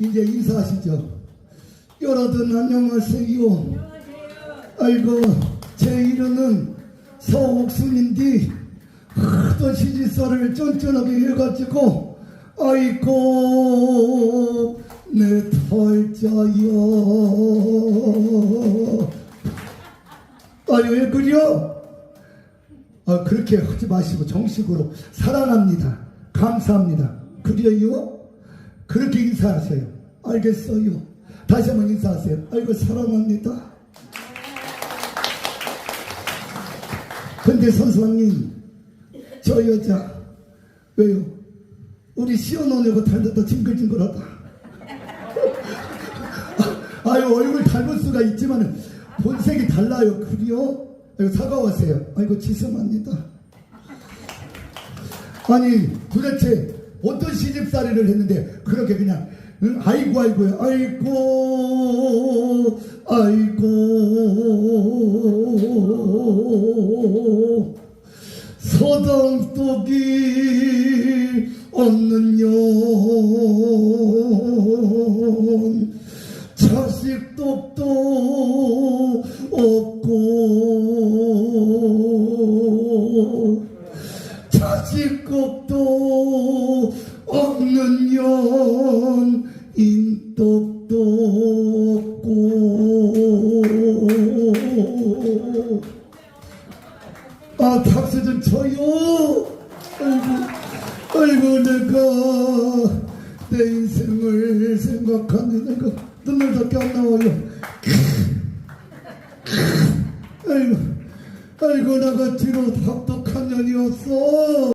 이제 인사하시죠. 여러분 안녕하세요. 아이고 제 이름은 서옥순인데 하도 시집살을 쫀쫀하게 해가지고 아이고 내 팔자여 아유 왜 그려? 아 그렇게 하지 마시고 정식으로 사랑합니다 감사합니다 그래요? 그렇게 인사하세요. 알겠어요. 다시 한번 인사하세요. 아이고 사랑합니다. 근데 선생님 저 여자 왜요? 우리 시어머니하고 닮았다 징글징글하다. 아유 얼굴 닮을 수가 있지만 본색이 달라요. 그래요? 아이고 사과하세요. 아이고 죄송합니다. 아니 도대체 어떤 시집살이를 했는데 그렇게 그냥 응? 아이고 아이고요 아이고 아이고 서당독이 없는 년 자식 독도 없고 자식 년 인덕도 없고. 아 박수 좀 쳐요. 아이고 아이고 내가 내 인생을 생각하니 내가 눈물밖에 안 나와요. 아이고 아이고 나가 뒤로 혹독한 년이었어